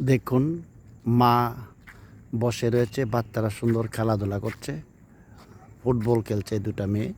দেখুন মা বসে রয়েছে বাচ্চারা সুন্দর খেলাধুলা করছে ফুটবল খেলছে দুটা মেয়ে।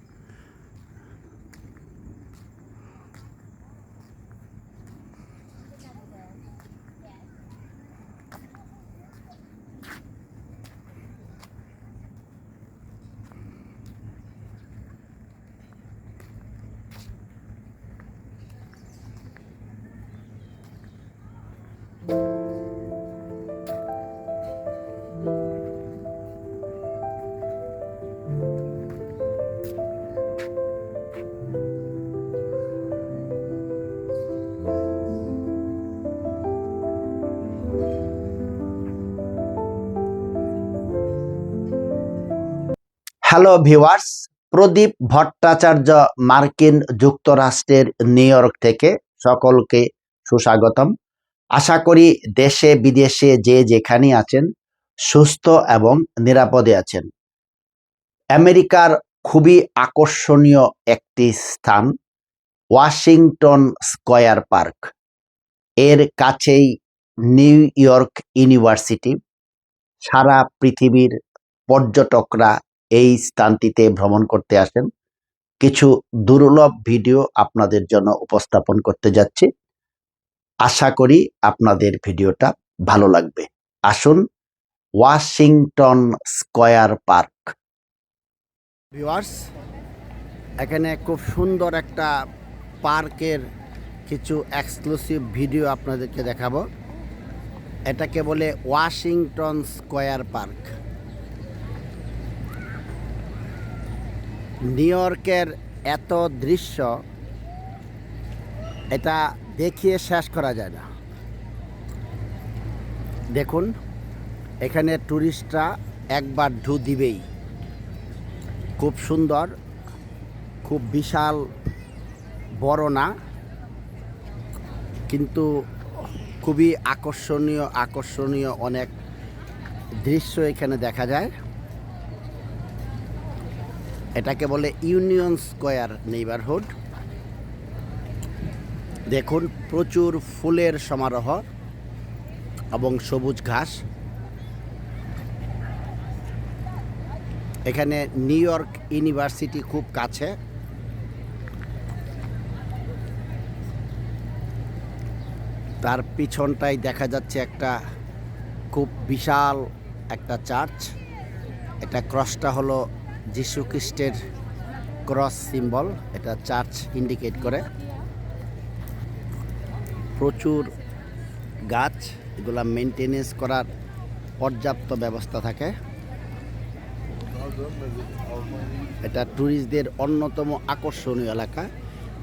হ্যালো ভিউয়ার্স প্রদীপ ভট্টাচার্য মার্কিন যুক্তরাষ্ট্রের নিউ ইয়র্ক থেকে সকলকে সুস্বাগতম। আশা করি দেশে, বিদেশে যে যেখানে আছেন, সুস্থ এবং নিরাপদে আছেন। আমেরিকার খুবই আকর্ষণীয় একটি স্থান, ওয়াশিংটন স্কয়ার পার্ক। এর কাছেই নিউ ইয়র্ক ইউনিভার্সিটি। সারা পৃথিবীর পর্যটকরা এই স্থানটিতে ভ্রমণ করতে আসেন। কিছু দুর্লভ ভিডিও আপনাদের জন্য উপস্থাপন করতে যাচ্ছি। আশা করি আপনাদের ভিডিওটা ভালো লাগবে। আসুন ওয়াশিংটন স্কয়ার পার্ক। ভিউয়ার্স, এখানে খুব সুন্দর একটা পার্কের কিছু এক্সক্লুসিভ ভিডিও আপনাদেরকে দেখাবো। এটাকে বলে ওয়াশিংটন স্কয়ার পার্ক। নিউ ইয়র্কের এত দৃশ্য, এটা দেখিয়ে শেষ করা যায় না। দেখুন, এখানে ট্যুরিস্টরা একবার ঢু দিবেই। খুব সুন্দর, খুব বিশাল, বড় না, কিন্তু খুবই আকর্ষণীয় আকর্ষণীয় অনেক দৃশ্য এখানে দেখা যায়। এটাকে বলে ইউনিয়ন স্কোয়ার নেইবারহুড। দেখুন, প্রচুর ফুলের সমারোহ এবং সবুজ ঘাস। এখানে নিউ ইয়র্ক ইউনিভার্সিটি খুব কাছে। তার পিছনটাই দেখা যাচ্ছে একটা খুব বিশাল একটা চার্চ। এটা ক্রসটা হলো খ্রিস্টের ক্রস সিম্বল, এটা চার্চ ইন্ডিকেট করে। প্রচুর গাছ, এগুলা মেনটেনেন্স করার পর্যাপ্ত ব্যবস্থা থাকে। এটা ট্যুরিস্টদের অন্যতম আকর্ষণীয় এলাকা।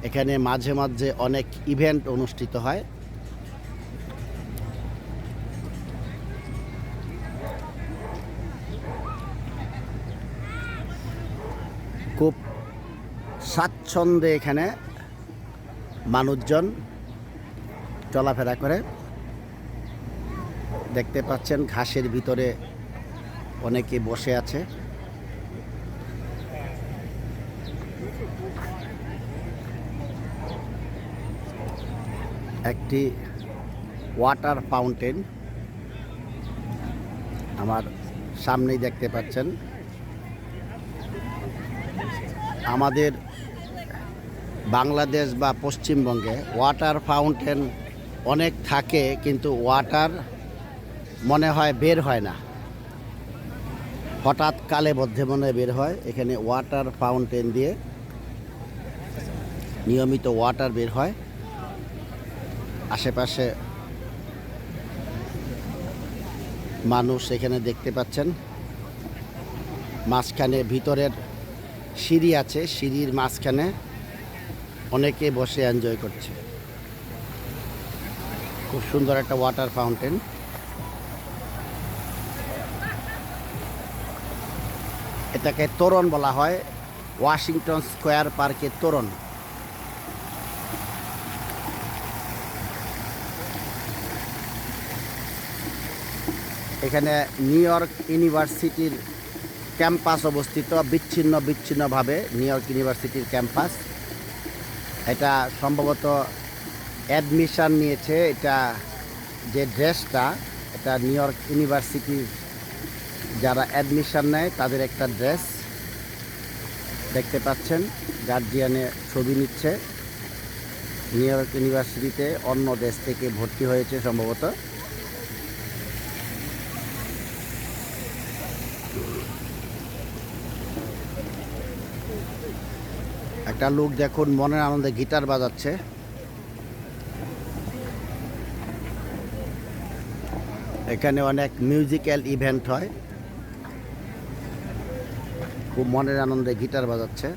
এখানে মাঝে মাঝে অনেক ইভেন্ট অনুষ্ঠিত হয়। খুব স্বাচ্ছন্দ্যে এখানে মানুষজন চলাফেরা করে। দেখতে পাচ্ছেন ঘাসের ভিতরে অনেকে বসে আছে। একটি ওয়াটার ফাউন্টেন। আমার সামনেই দেখতে পাচ্ছেন আমাদের বাংলাদেশ বা পশ্চিমবঙ্গে ওয়াটার ফাউন্টেন অনেক থাকে, কিন্তু ওয়াটার মনে হয় বের হয় না। হঠাৎ কালে মধ্যে মনে বের হয়, এখানে ওয়াটার ফাউন্টেন দিয়ে নিয়মিত ওয়াটার বের হয়। আশেপাশে মানুষ এখানে দেখতে পাচ্ছেন। মাঝখানে ভিতরের সিঁড়ি আছে, সিঁড়ির মাঝখানে অনেকে বসে এনজয় করছে। খুব সুন্দর একটা ওয়াটার ফাউন্টেন এটাকে তোরণ বলা হয় ওয়াশিংটন স্কোয়ার পার্কের তোরণ। এখানে নিউ ইয়র্ক ইউনিভার্সিটির ক্যাম্পাস অবস্থিত বিচ্ছিন্ন বিচ্ছিন্নভাবে নিউ ইয়র্ক ইউনিভার্সিটির ক্যাম্পাস। এটা সম্ভবত অ্যাডমিশন নিয়েছে এটা যে ড্রেসটা, এটা নিউ ইয়র্ক ইউনিভার্সিটির যারা অ্যাডমিশন নেয় তাদের একটা ড্রেস। দেখতে পাচ্ছেন, গার্জিয়ানে ছবি নিচ্ছে। নিউ ইয়র্ক ইউনিভার্সিটিতে অন্য দেশ থেকে ভর্তি হয়েছে সম্ভবত। একটা লোক দেখুন মনের আনন্দে গিটার বাজাচ্ছে। এখানে অনেক মিউজিক্যাল ইভেন্ট হয়। খুব মনের আনন্দে গিটার বাজাচ্ছে।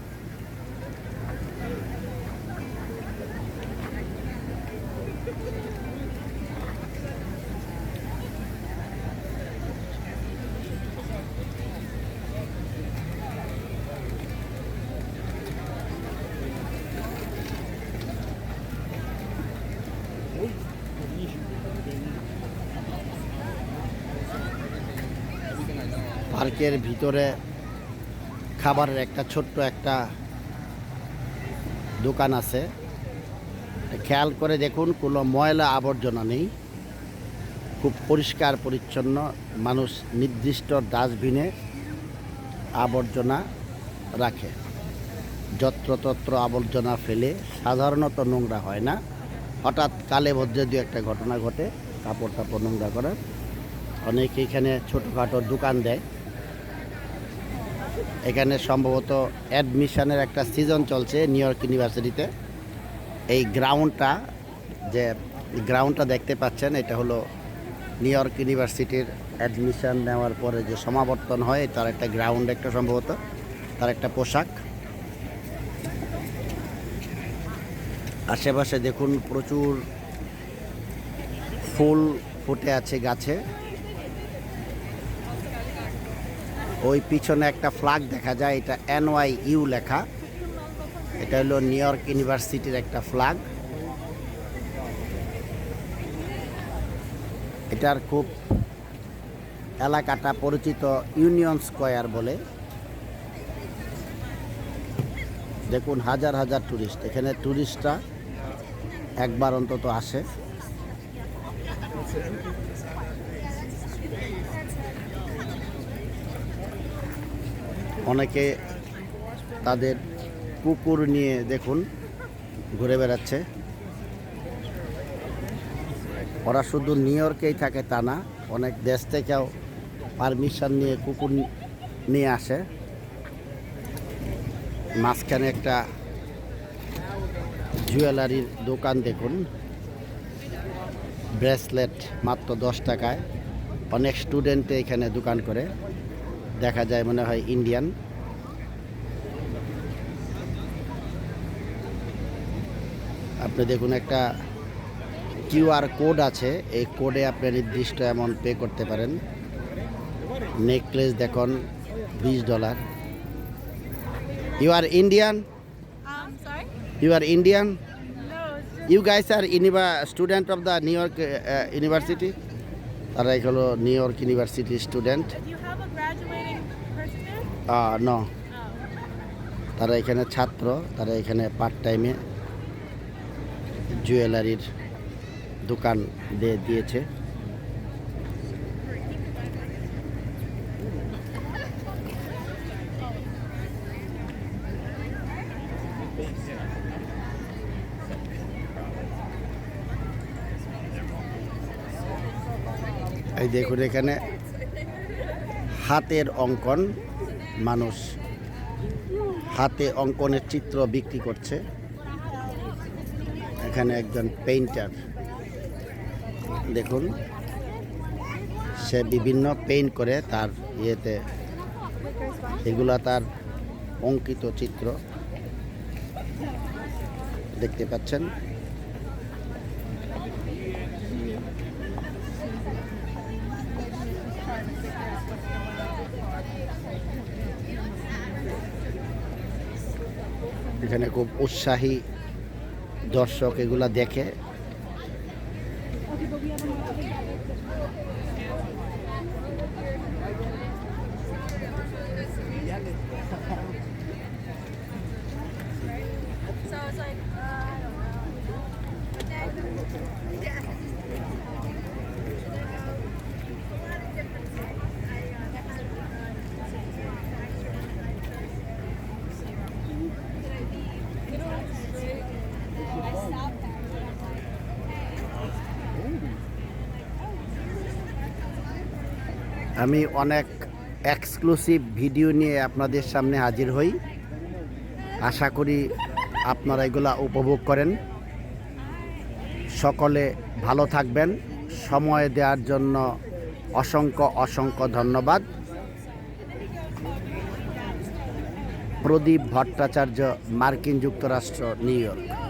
পার্কের ভিতরে খাবারের একটা ছোট্ট একটা দোকান আছে। খেয়াল করে দেখুন, কোনো ময়লা আবর্জনা নেই। খুব পরিষ্কার, পরিচ্ছন্ন মানুষ নির্দিষ্ট ডাস্টবিনে আবর্জনা রাখে। যত্রতত্র আবর্জনা ফেলে সাধারণত নোংরা হয় না। হঠাৎ কালে ভদ্রে দু একটা ঘটনা ঘটে কাপড় টাপড় নোংরা করার অনেকে এখানে ছোটোখাটো দোকান দেয়। এখানে সম্ভবত অ্যাডমিশনের একটা সিজন চলছে নিউ ইয়র্ক ইউনিভার্সিটিতে। এই গ্রাউন্ডটা যে গ্রাউন্ডটা দেখতে পাচ্ছেন, এটা হলো নিউ ইয়র্ক ইউনিভার্সিটির অ্যাডমিশন নেওয়ার পরে যে সমাবর্তন হয়, তার একটা গ্রাউন্ড একটা সম্ভবত, তার একটা পোশাক। আশেপাশে দেখুন প্রচুর ফুল ফুটে আছে গাছে। ওই পিছনে একটা ফ্ল্যাগ দেখা যায়, এটা এনওয়াই ইউ লেখা। এটা হলো নিউ ইয়র্ক ইউনিভার্সিটির একটা ফ্ল্যাগ এটার খুব এলাকাটা পরিচিত ইউনিয়ন স্কোয়ার বলে। দেখুন, হাজার হাজার টুরিস্ট এখানে টুরিস্টরা একবার অন্তত আসে। অনেকে তাদের কুকুর নিয়ে দেখুন ঘুরে বেড়াচ্ছে। ওরা শুধু নিউ ইয়র্কেই থাকে তা না, অনেক দেশ থেকেও পারমিশন নিয়ে কুকুর নিয়ে আসে। মাঝখানে একটা জুয়েলারির দোকান দেখুন। ব্রেসলেট মাত্র দশ টাকায়। অনেক স্টুডেন্টে এখানে দোকান করে। দেখা যায় মনে হয় ইন্ডিয়ান আপনি দেখুন একটা কিউআর কোড আছে এই কোডে আপনি নির্দিষ্ট অ্যামাউন্ট পে করতে পারেন। নেকলেস দেখুন বিশ dollar you are Indian you are Indian you guys are ইউনিভা student of the New York University তারা হলো নিউ ইয়র্ক ইউনিভার্সিটি স্টুডেন্ট ন. তারা এখানে ছাত্র, তারা এখানে পার্ট টাইমে জুয়েলারির দোকান দিয়ে দিয়েছে এই দেখুন এখানে হাতের অঙ্কন মানুষ হাতে অঙ্কনের চিত্র বিক্রি করছে। এখানে একজন পেইন্টার। দেখুন, সে বিভিন্ন পেইন্ট করে তার ইয়েতে, এগুলা তার অঙ্কিত চিত্র। দেখতে পাচ্ছেন? এখানে খুব উৎসাহী দর্শক এগুলা দেখে। আমি অনেক এক্সক্লুসিভ ভিডিও নিয়ে আপনাদের সামনে হাজির হই। আশা করি আপনারা এগুলা উপভোগ করেন। সকলে ভালো থাকবেন। সময় দেওয়ার জন্য অসংখ্য অসংখ্য ধন্যবাদ। প্রদীপ ভট্টাচার্য, মার্কিন যুক্তরাষ্ট্র, নিউ ইয়র্ক।